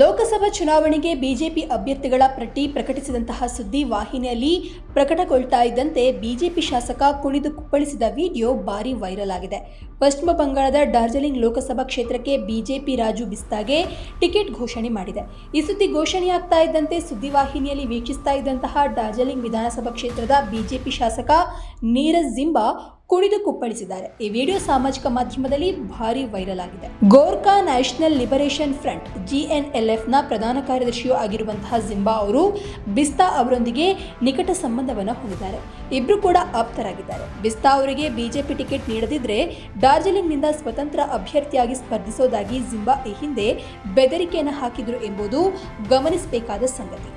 ಲೋಕಸಭಾ ಚುನಾವಣೆಗೆ ಬಿಜೆಪಿ ಅಭ್ಯರ್ಥಿಗಳ ಪಟ್ಟಿ ಪ್ರಕಟಿಸಿದಂತಹ ಸುದ್ದಿ ವಾಹಿನಿಯಲ್ಲಿ ಪ್ರಕಟಗೊಳ್ತಾ ಇದ್ದಂತೆ ಬಿಜೆಪಿ ಶಾಸಕ ಕುಣಿದು ಕುಪ್ಪಳಿಸಿದ ವಿಡಿಯೋ ಭಾರಿ ವೈರಲ್ ಆಗಿದೆ. ಪಶ್ಚಿಮ ಬಂಗಾಳದ ಡಾರ್ಜಿಲಿಂಗ್ ಲೋಕಸಭಾ ಕ್ಷೇತ್ರಕ್ಕೆ ಬಿಜೆಪಿ ರಾಜು ಬಿಸ್ತಾಗೆ ಟಿಕೆಟ್ ಘೋಷಣೆ ಮಾಡಿದೆ. ಈ ಸುದ್ದಿ ಘೋಷಣೆಯಾಗ್ತಾ ಇದ್ದಂತೆ ಸುದ್ದಿವಾಹಿನಿಯಲ್ಲಿ ವೀಕ್ಷಿಸ್ತಾ ಇದ್ದಂತಹ ಡಾರ್ಜಿಲಿಂಗ್ ವಿಧಾನಸಭಾ ಕ್ಷೇತ್ರದ ಬಿಜೆಪಿ ಶಾಸಕ ನೀರಜ್ ಜಿಂಬಾ ಕುಣಿದು ಕುಪ್ಪಳಿಸಿದ್ದಾರೆ. ಈ ವಿಡಿಯೋ ಸಾಮಾಜಿಕ ಮಾಧ್ಯಮದಲ್ಲಿ ಭಾರಿ ವೈರಲ್ ಆಗಿದೆ. ಗೋರ್ಖಾ ನ್ಯಾಷನಲ್ ಲಿಬರೇಷನ್ ಫ್ರಂಟ್ ಜಿಎನ್ಎಲ್ಎಫ್ನ ಪ್ರಧಾನ ಕಾರ್ಯದರ್ಶಿಯೂ ಆಗಿರುವಂತಹ ಜಿಂಬಾ ಅವರು ಬಿಸ್ತಾ ಅವರೊಂದಿಗೆ ನಿಕಟ ಸಂಬಂಧವನ್ನು ಹೊಂದಿದ್ದಾರೆ. ಇಬ್ರು ಕೂಡ ಆಪ್ತರಾಗಿದ್ದಾರೆ. ಬಿಸ್ತಾ ಅವರಿಗೆ ಬಿಜೆಪಿ ಟಿಕೆಟ್ ನೀಡದಿದ್ರೆ ಡಾರ್ಜಿಲಿಂಗ್ನಿಂದ ಸ್ವತಂತ್ರ ಅಭ್ಯರ್ಥಿಯಾಗಿ ಸ್ಪರ್ಧಿಸೋದಾಗಿ ಜಿಂಬಾ ಈ ಹಿಂದೆ ಬೆದರಿಕೆಯನ್ನು ಹಾಕಿದ್ರು ಎಂಬುದು ಗಮನಿಸಬೇಕಾದ ಸಂಗತಿ.